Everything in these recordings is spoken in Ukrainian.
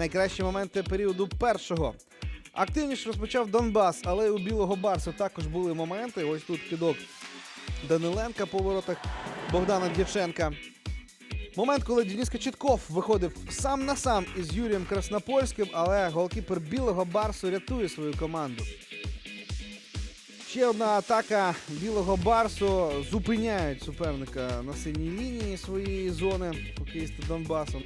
Найкращі моменти періоду першого. Активніше розпочав Донбас, але у білого Барсу також були моменти. Ось тут кидок Даниленка по воротах Богдана Дівченка. Момент, коли Денис Кочетков виходив сам на сам із Юрієм Краснопольським, але голкіпер білого Барсу рятує свою команду. Ще одна атака білого Барсу зупиняють суперника на синій лінії своєї зони хокеїсти Донбасу.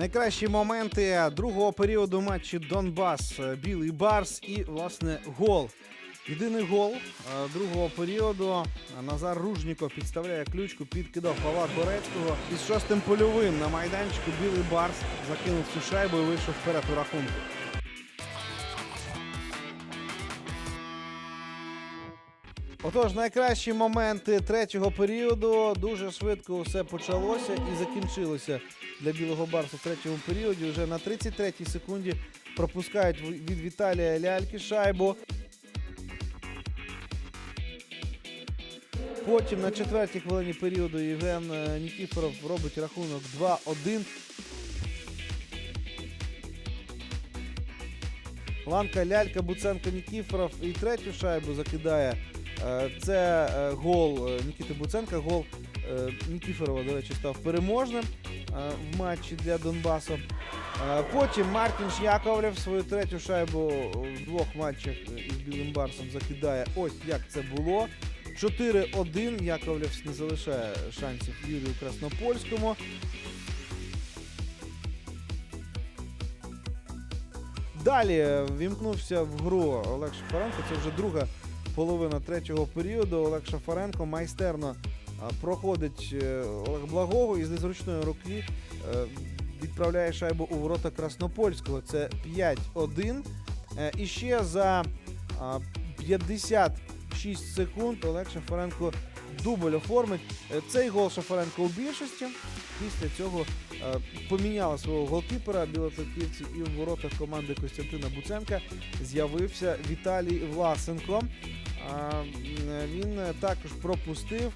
Найкращі моменти другого періоду матчі Донбас, Білий Барс і власне гол. Єдиний гол е, другого періоду Назар Ружніков підставляє ключку, підкидав Павла Корецького. Із шостим польовим на майданчику Білий Барс закинув цю шайбу і вийшов вперед у рахунку. Отож, найкращі моменти третього періоду. Дуже швидко все почалося і закінчилося для білого барсу в третьому періоді. Вже на 33-й секунді пропускають від Віталія Ляльки шайбу. Потім на четвертій хвилині періоду Євген е, Нікіфоров робить рахунок 2-1. Ланка Лялька, Буценко, Нікіфоров і третю шайбу закидає. Е, Це е, гол е, Нікіти Буценка. Гол Нікіфорова, до речі, став переможним в матчі для Донбасу. Потім Мартін Яковлев свою третю шайбу в двох матчах із Білим Барсом закидає. Ось як це було. 4-1. Яковлев не залишає шансів Юрію Краснопольському. Далі вімкнувся в гру Олег Шафаренко. Це вже друга половина третього періоду. Олег Шафаренко майстерно проходить е, Олег Благого і з незручної руки е, відправляє шайбу у ворота Краснопольського. Це 5-1. Е, І ще за 56 секунд Олег Шафаренко дубль оформить. Е, Цей гол Шафаренко у більшості. Після цього е, поміняли свого голкіпера білоцерківці і в воротах команди Костянтина Буценка з'явився Віталій Власенко. А, Він е, також пропустив